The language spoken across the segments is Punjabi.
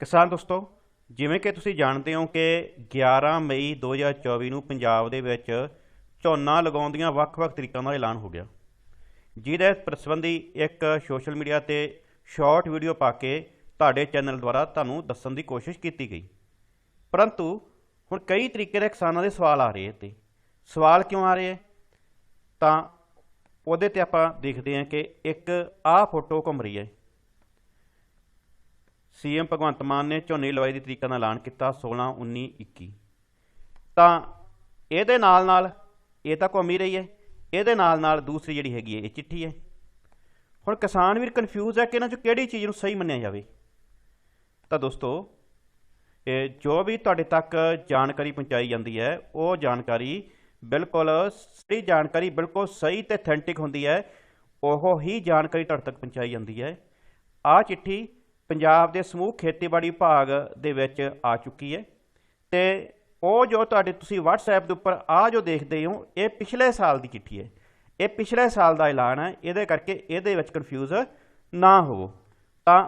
ਕਿਸਾਨ ਦੋਸਤੋ, ਜਿਵੇਂ ਕਿ ਤੁਸੀਂ ਜਾਣਦੇ ਹੋ ਕਿ 11 ਮਈ 2024 ਨੂੰ ਪੰਜਾਬ ਦੇ ਵਿੱਚ ਝੋਨਾ ਲਗਾਉਣ ਦੀਆਂ ਵੱਖ-ਵੱਖ ਤਰੀਕਾਂ ਦਾ ਐਲਾਨ ਹੋ ਗਿਆ। ਜਿਹਦੇ ਸੰਬੰਧੀ ਇੱਕ ਸੋਸ਼ਲ ਮੀਡੀਆ ਤੇ ਸ਼ਾਰਟ ਵੀਡੀਓ ਪਾ ਕੇ ਤੁਹਾਡੇ ਚੈਨਲ ਦੁਆਰਾ ਤੁਹਾਨੂੰ ਦੱਸਣ ਦੀ ਕੋਸ਼ਿਸ਼ ਕੀਤੀ ਗਈ। ਪਰੰਤੂ ਹੁਣ ਕਈ ਤਰੀਕੇ ਦੇ ਕਿਸਾਨਾਂ ਦੇ ਸਵਾਲ ਆ ਰਹੇ ਤੇ ਸਵਾਲ ਕਿਉਂ ਆ ਰਹੇ ਹੈ ਤਾਂ ਉਹਦੇ ਤੇ ਆਪਾਂ ਦੇਖਦੇ ਹਾਂ ਕਿ ਇੱਕ ਆਹ ਫੋਟੋ ਘੁੰਮ ਰਹੀ ਹੈ। ਸੀਐਮ ਭਗਵੰਤ ਮਾਨ ਨੇ ਝੋਨੇ ਲਵਾਈ ਦੀ ਤਰੀਕਾਂ ਦਾ ਐਲਾਨ ਕੀਤਾ 16 19 21 ਤਾਂ ਇਹਦੇ ਨਾਲ ਨਾਲ ਇਹ ਤਾਂ ਘੁੰਮੀ ਰਹੀ ਹੈ। ਇਹਦੇ ਨਾਲ ਨਾਲ ਦੂਸਰੀ ਜਿਹੜੀ ਹੈਗੀ ਹੈ, ਇਹ ਚਿੱਠੀ ਹੈ। ਹੁਣ ਕਿਸਾਨ ਵੀਰ ਕਨਫਿਊਜ਼ ਹੈ ਕਿ ਇਹਨਾਂ ਚੋਂ ਕਿਹੜੀ ਚੀਜ਼ ਨੂੰ ਸਹੀ ਮੰਨਿਆ ਜਾਵੇ। ਤਾਂ ਦੋਸਤੋ, ਇਹ ਜੋ ਵੀ ਤੁਹਾਡੇ ਤੱਕ ਜਾਣਕਾਰੀ ਪਹੁੰਚਾਈ ਜਾਂਦੀ ਹੈ, ਉਹ ਜਾਣਕਾਰੀ ਬਿਲਕੁਲ ਸਹੀ ਜਾਣਕਾਰੀ, ਬਿਲਕੁਲ ਸਹੀ ਤੇ ਅਥੈਂਟਿਕ ਹੁੰਦੀ ਹੈ। ਉਹ ਹੀ ਜਾਣਕਾਰੀ ਤੁਹਾਡੇ ਤੱਕ ਪਹੁੰਚਾਈ ਜਾਂਦੀ ਹੈ। ਆਹ ਚਿੱਠੀ ਪੰਜਾਬ ਦੇ ਸਮੂਹ ਖੇਤੀਬਾੜੀ ਵਿਭਾਗ ਦੇ ਵਿੱਚ ਆ ਚੁੱਕੀ ਹੈ। ਤੇ ਉਹ ਜੋ ਤੁਹਾਡੇ ਤੁਸੀਂ WhatsApp ਦੇ ਉੱਪਰ ਆ ਜੋ ਦੇਖਦੇ ਹੋ, ਇਹ ਪਿਛਲੇ ਸਾਲ ਦੀ ਚਿੱਠੀ ਹੈ। ਇਹ ਪਿਛਲੇ ਸਾਲ ਦਾ ਐਲਾਨ ਹੈ, ਇਹਦੇ ਕਰਕੇ ਇਹਦੇ ਵਿੱਚ ਕਨਫਿਊਜ਼ ਨਾ ਹੋਵੋ। ਤਾਂ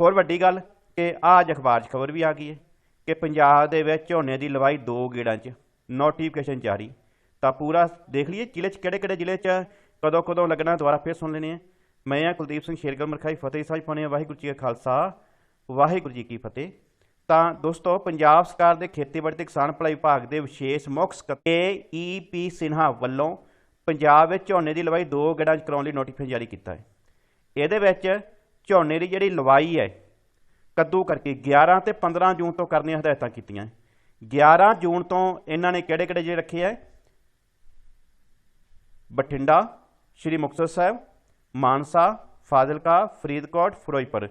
ਹੋਰ ਵੱਡੀ ਗੱਲ ਕਿ ਆਜ ਅਖਬਾਰ 'ਚ ਖਬਰ ਵੀ ਆ ਗਈ ਹੈ ਕਿ ਪੰਜਾਬ ਦੇ ਵਿੱਚ ਝੋਨੇ ਦੀ ਲਵਾਈ ਦੋ ਗੇੜਾਂ 'ਚ ਨੋਟੀਫਿਕੇਸ਼ਨ ਜਾਰੀ। ਤਾਂ ਪੂਰਾ ਦੇਖ ਲਈਏ, ਜ਼ਿਲ੍ਹੇ 'ਚ ਕਿਹੜੇ ਕਿਹੜੇ ਜ਼ਿਲ੍ਹੇ 'ਚ ਕਦੋਂ ਕਦੋਂ ਲੱਗਣਾ, ਦੁਬਾਰਾ ਫੇਰ ਸੁਣ ਲੈਣੇ ਆ ਮੈਂ ਆ ਕੁਲਦੀਪ ਸਿੰਘ ਸ਼ੇਰਗਲ, ਮਰਖਾਈ ਫਤਿਹ ਸਾਹਿਬ ਪਾਣੇ ਵਾਹਿਗੁਰੂ ਜੀ ਕਾ ਖਾਲਸਾ, ਵਾਹਿਗੁਰੂ ਜੀ ਕੀ ਫਤਿਹ। ਤਾਂ ਦੋਸਤੋ, ਪੰਜਾਬ ਸਰਕਾਰ ਦੇ ਖੇਤੀਬਾੜੀ ਤੇ ਕਿਸਾਨ ਭਲਾਈ ਵਿਭਾਗ ਦੇ ਵਿਸ਼ੇਸ਼ ਮੁੱਖ ਸਕੱਤਰ ਪੀ ਸਿਨਹਾ ਵੱਲੋਂ ਪੰਜਾਬ ਵਿੱਚ ਝੋਨੇ ਦੀ ਲਵਾਈ ਦੋ ਗੇੜਾਂ 'ਚ ਕਰਾਉਣ ਲਈ ਨੋਟੀਫਿਕੇਸ਼ਨ ਜਾਰੀ ਕੀਤਾ ਹੈ। ਇਹਦੇ ਵਿੱਚ ਝੋਨੇ ਦੀ ਜਿਹੜੀ ਲਵਾਈ ਹੈ, ਕੱਦੂ ਕਰਕੇ 11 ਤੇ 15 ਜੂਨ ਤੋਂ ਕਰਨੀਆਂ ਹਦਾਇਤਾਂ ਕੀਤੀਆਂ। 11 ਜੂਨ ਤੋਂ ਇਹਨਾਂ ਨੇ ਕਿਹੜੇ ਕਿਹੜੇ ਜੇ ਰੱਖੇ ਹੈ? ਬਠਿੰਡਾ, ਸ਼੍ਰੀ ਮੁਕਤਸਰ ਸਾਹਿਬ ਮਾਨਸਾ, ਫਾਜ਼ਿਲਕਾ, ਫਰੀਦਕੋਟ, ਫਿਰੋਜ਼ਪੁਰ।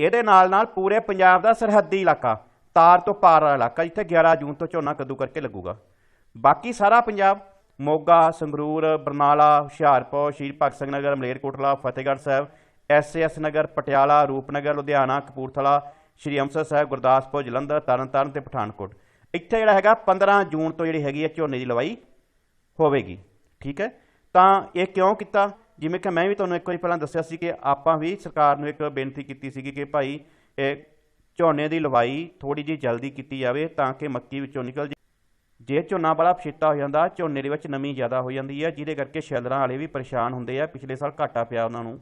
ਇਹਦੇ ਨਾਲ ਨਾਲ ਪੂਰੇ ਪੰਜਾਬ ਦਾ ਸਰਹੱਦੀ ਇਲਾਕਾ, ਤਾਰ ਤੋਂ ਪਾਰ ਵਾਲਾ ਇਲਾਕਾ, ਜਿੱਥੇ 11 ਜੂਨ ਤੋਂ ਝੋਨਾ ਕੱਦੂ ਕਰਕੇ ਲੱਗੂਗਾ। ਬਾਕੀ ਸਾਰਾ ਪੰਜਾਬ, ਮੋਗਾ, ਸੰਗਰੂਰ, ਬਰਨਾਲਾ, ਹੁਸ਼ਿਆਰਪੁਰ, ਸ਼ਹੀਦ ਭਗਤ ਸਿੰਘ ਨਗਰ ਮਲੇਰਕੋਟਲਾ ਫਤਿਹਗੜ੍ਹ ਸਾਹਿਬ ਐਸਐਸ ਨਗਰ, ਪਟਿਆਲਾ, ਰੂਪਨਗਰ, ਲੁਧਿਆਣਾ, ਕਪੂਰਥਲਾ, ਸ਼੍ਰੀ ਅੰਮ੍ਰਿਤਸਰ ਸਾਹਿਬ, ਗੁਰਦਾਸਪੁਰ, ਜਲੰਧਰ, ਤਰਨਤਾਰਨ ਤੇ ਪਠਾਨਕੋਟ। ਇੱਥੇ ਜਿਹੜਾ ਹੈਗਾ 15 ਜੂਨ ਤੋਂ ਜਿਹੜੀ ਹੈਗੀ ਹੈ ਝੋਨੇ ਦੀ ਲਵਾਈ ਹੋਵੇਗੀ। ਠੀਕ ਹੈ? ਤਾਂ ਇਹ ਕਿਉਂ ਕੀਤਾ? ਜਿਵੇਂ ਕਿ ਮੈਂ ਵੀ ਤੁਹਾਨੂੰ ਇੱਕ ਵਾਰੀ ਪਹਿਲਾਂ ਦੱਸਿਆ ਸੀ ਕਿ ਆਪਾਂ ਵੀ ਸਰਕਾਰ ਨੂੰ ਇੱਕ ਬੇਨਤੀ ਕੀਤੀ ਸੀਗੀ ਕਿ ਭਾਈ, ਇਹ ਝੋਨੇ ਦੀ ਲਵਾਈ ਥੋੜੀ ਜਿਹੀ ਜਲਦੀ ਕੀਤੀ ਜਾਵੇ ਤਾਂ ਕਿ ਮੱਕੀ ਵਿੱਚੋਂ ਨਿਕਲ ਜੇ। ਜੇ ਝੋਨਾ ਬੜਾ ਪਛੇਤਾ ਹੋ ਜਾਂਦਾ, ਝੋਨੇ ਦੇ ਵਿੱਚ ਨਮੀ ਜ਼ਿਆਦਾ ਹੋ ਜਾਂਦੀ ਹੈ, ਜਿਹਦੇ ਕਰਕੇ ਸ਼ੈਲਰਾਂ ਵਾਲੇ ਵੀ ਪਰੇਸ਼ਾਨ ਹੁੰਦੇ ਆ। ਪਿਛਲੇ ਸਾਲ ਘਾਟਾ ਪਿਆ ਉਹਨਾਂ ਨੂੰ।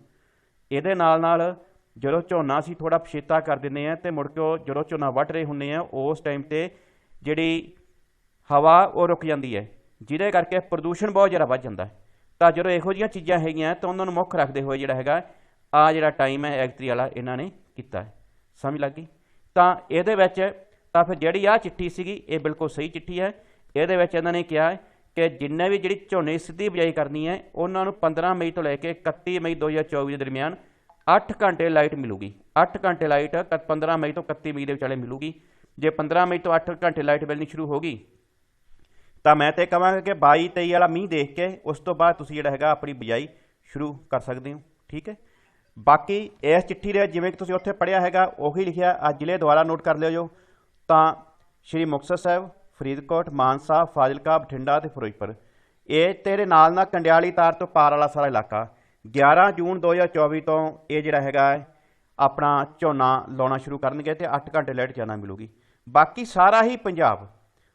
ਇਹਦੇ ਨਾਲ ਨਾਲ ਜਦੋਂ ਝੋਨਾ ਅਸੀਂ ਥੋੜਾ ਪਛੇਤਾ ਕਰ ਦਿੰਦੇ ਆ ਤੇ ਮੁੜ ਕੇ ਉਹ ਜਦੋਂ ਝੋਨਾ ਵੱਢ ਰਹੇ ਹੁੰਦੇ ਆ ਉਸ ਟਾਈਮ ਤੇ ਜਿਹੜੀ ਹਵਾ ਉਹ ਰੁਕ ਜਾਂਦੀ ਹੈ, ਜਿਹਦੇ ਕਰਕੇ ਪ੍ਰਦੂਸ਼ਣ ਬਹੁਤ ਜ਼ਿਆਦਾ ਵੱਧ ਜਾਂਦਾ ਹੈ। ਤਾਂ ਜਦੋਂ ਇਹੋ ਜਿਹੀਆਂ ਚੀਜ਼ਾਂ ਹੈਗੀਆਂ, ਤਾਂ ਉਹਨਾਂ ਨੂੰ ਮੁੱਖ ਰੱਖਦੇ ਹੋਏ ਜਿਹੜਾ ਹੈਗਾ ਆ ਜਿਹੜਾ ਟਾਈਮ ਹੈ ਐਗਤਰੀ ਵਾਲਾ ਇਹਨਾਂ ਨੇ ਕੀਤਾ। ਹੈ ਸਮਝ ਲੱਗੀ ਤਾਂ ਇਹਦੇ ਵਿੱਚ, ਤਾਂ ਫਿਰ ਜਿਹੜੀ ਆ ਚਿੱਠੀ ਸੀਗੀ, ਇਹ ਬਿਲਕੁਲ ਸਹੀ ਚਿੱਠੀ ਹੈ। ਇਹਦੇ ਵਿੱਚ ਇਹਨਾਂ ਨੇ ਕਿਹਾ ਕਿ ਜਿੰਨੇ ਵੀ ਜਿਹੜੀ ਝੋਨੇ ਸਿੱਧੀ ਬਿਜਾਈ ਕਰਨੀ ਹੈ, ਉਹਨਾਂ ਨੂੰ 15 ਮਈ ਤੋਂ ਲੈ ਕੇ 31 ਮਈ 2024 ਦੇ ਦਰਮਿਆਨ 8 ਘੰਟੇ ਲਾਈਟ ਮਿਲੂਗੀ। 8 ਘੰਟੇ ਲਾਈਟ 15 ਮਈ ਤੋਂ 31 ਮਈ ਦੇ ਵਿਚਾਲੇ ਮਿਲੂਗੀ। ਜੇ 15 ਮਈ ਤੋਂ 8 ਘੰਟੇ ਲਾਈਟ ਮਿਲਣੀ ਸ਼ੁਰੂ ਹੋ ਗਈ ਤਾਂ ਮੈਂ ਤੇ ਕਹਾਂਗਾ ਕਿ 22 23 ਵਾਲਾ ਮੀਂਹ ਦੇਖ ਕੇ ਉਸ ਤੋਂ ਬਾਅਦ ਤੁਸੀਂ ਜਿਹੜਾ ਹੈਗਾ ਆਪਣੀ ਬਿਜਾਈ ਸ਼ੁਰੂ ਕਰ ਸਕਦੇ ਹੋ, ਠੀਕ ਹੈ? ਬਾਕੀ ਇਸ ਚਿੱਠੀ ਦੇ ਜਿਵੇਂ ਕਿ ਤੁਸੀਂ ਉੱਥੇ ਪੜਿਆ ਹੈਗਾ, ਉਹੀ ਲਿਖਿਆ ਆ ਜ਼ਿਲ੍ਹੇ ਦੁਆਰਾ ਨੋਟ ਕਰ ਲਿਓ ਜੋ। ਤਾਂ ਸ਼੍ਰੀ ਮੁਕਤਸਰ ਸਾਹਿਬ, ਫਰੀਦਕੋਟ, ਮਾਨਸਾ, ਫਾਜ਼ਿਲਕਾ, ਬਠਿੰਡਾ ਤੇ ਫਿਰੋਜ਼ਪੁਰ। ਇਹ ਤੇਰੇ ਨਾਲ ਨਾਲ ਕੰਡਿਆਲੀ ਤਾਰ ਤੋਂ ਪਾਰ ਵਾਲਾ ਸਾਰਾ ਇਲਾਕਾ। 11 ਜੂਨ 2024 ਤੋਂ ਇਹ ਜਿਹੜਾ ਹੈਗਾ ਆਪਣਾ ਝੋਨਾ ਲਾਉਣਾ ਸ਼ੁਰੂ ਕਰਨਗੇ ਤੇ 8 ਘੰਟੇ ਲਾਈਟ ਜਾਣਾ ਮਿਲੂਗੀ। ਬਾਕੀ ਸਾਰਾ ਹੀ ਪੰਜਾਬ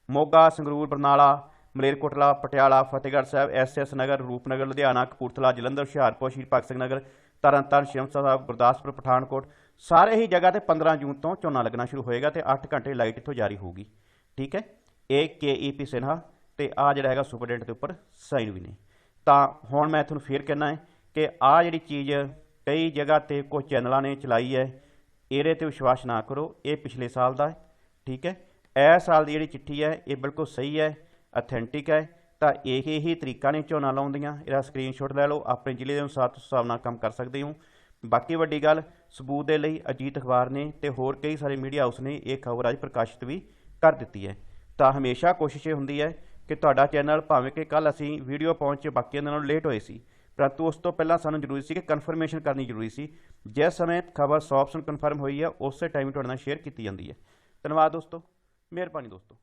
ਮੋਗਾ, ਸੰਗਰੂਰ, ਬਰਨਾਲਾ, ਮਲੇਰਕੋਟਲਾ, ਪਟਿਆਲਾ, ਫਤਿਹਗੜ੍ਹ ਸਾਹਿਬ ਐਸਐਸ ਨਗਰ, ਰੂਪਨਗਰ, ਲੁਧਿਆਣਾ, ਕਪੂਰਥਲਾ, ਜਲੰਧਰ, ਹੁਸ਼ਿਆਰਪੁਰ, ਸ਼ਹੀਦ ਭਗਤ ਸਿੰਘ ਨਗਰ, ਤਰਨਤਾਰਨ ਸ਼ਿਮਸਾ ਸਾਹਿਬ ਗੁਰਦਾਸਪੁਰ, ਪਠਾਨਕੋਟ, ਸਾਰੇ ਹੀ ਜਗ੍ਹਾ ਤੇ 15 ਜੂਨ ਤੋਂ ਝੋਨਾ ਲੱਗਣਾ ਸ਼ੁਰੂ ਹੋਏਗਾ ਤੇ 8 ਘੰਟੇ ਲਾਈਟ ਇੱਥੋਂ ਜਾਰੀ ਹੋਊਗੀ। ਠੀਕ ਹੈ? ਇਹ ਪੀ ਸਿਨਹਾ ਤੇ ਆ ਜਿਹੜਾ ਹੈਗਾ ਸੁਪਰਡੈਂਟ ਦੇ ਉੱਪਰ ਸਾਈਨ ਵੀ ਨੇ। ਤਾਂ ਹੁਣ ਮੈਂ ਤੁਹਾਨੂੰ ਫੇਰ ਕਹਿਣਾ ਹੈ ਕਿ ਆ ਜਿਹੜੀ ਚੀਜ਼ ਕਈ ਜਗ੍ਹਾ ਤੇ ਕੁਝ ਚੈਨਲਾਂ ਨੇ ਚਲਾਈ ਹੈ, ਇਹਦੇ ਤੇ ਵਿਸ਼ਵਾਸ ਨਾ ਕਰੋ, ਇਹ ਪਿਛਲੇ ਸਾਲ ਦਾ ਹੈ। ਠੀਕ ਹੈ? ਇਹ ਸਾਲ ਦੀ ਜਿਹੜੀ ਚਿੱਠੀ ਹੈ, ਇਹ ਬਿਲਕੁਲ ਸਹੀ ਹੈ ਅਥੈਂਟਿਕ ਹੈ, ਤਾਂ ਇਹ ਹੀ ਤਰੀਕਾ ਨੇ ਝੋਨਾ ਲਾਉਂਦੀਆਂ। ਇਹਦਾ ਸਕਰੀਨਸ਼ਾਟ ਲੈ ਲਓ, ਆਪਣੇ ਜ਼ਿਲ੍ਹੇ ਦੇ ਅਨੁਸਾਰ ਤੁਸੀਂ ਹਿਸਾਬ ਨਾਲ ਕੰਮ ਕਰ ਸਕਦੇ ਹੋ। ਬਾਕੀ ਵੱਡੀ ਗੱਲ, ਸਬੂਤ ਦੇ ਲਈ ਅਜੀਤ ਅਖਬਾਰ ਨੇ ਤੇ ਹੋਰ ਕਈ ਸਾਰੇ ਮੀਡੀਆ ਹਾਊਸ ਨੇ ਇਹ ਖਬਰ ਅੱਜ ਪ੍ਰਕਾਸ਼ਿਤ ਵੀ ਕਰ ਦਿੱਤੀ ਹੈ। ਤਾਂ ਹਮੇਸ਼ਾ ਕੋਸ਼ਿਸ਼ ਇਹ ਹੁੰਦੀ ਹੈ ਕਿ ਤੁਹਾਡਾ ਚੈਨਲ ਭਾਵੇਂ ਕਿ ਕੱਲ ਅਸੀਂ ਵੀਡੀਓ ਪਹੁੰਚ ਬਾਕੀਆਂ ਦੇ ਨਾਲੋਂ ਲੇਟ ਹੋਏ ਸੀ, ਪਰੰਤੂ ਉਸ ਤੋਂ ਪਹਿਲਾਂ ਸਾਨੂੰ ਜ਼ਰੂਰੀ ਸੀ ਕਿ ਕਨਫਰਮੇਸ਼ਨ ਕਰਨੀ ਜ਼ਰੂਰੀ ਸੀ। ਜਿਸ ਸਮੇਂ ਖਬਰ 100% ਕਨਫਰਮ ਹੋਈ ਹੈ, ਉਸੇ ਟਾਈਮ ਤੁਹਾਡੇ ਨਾਲ ਸ਼ੇਅਰ ਕੀਤੀ ਜਾਂਦੀ ਹੈ। ਧੰਨਵਾਦ ਦੋਸਤੋ। ਮਿਹਰਬਾਨੀ ਦੋਸਤੋ।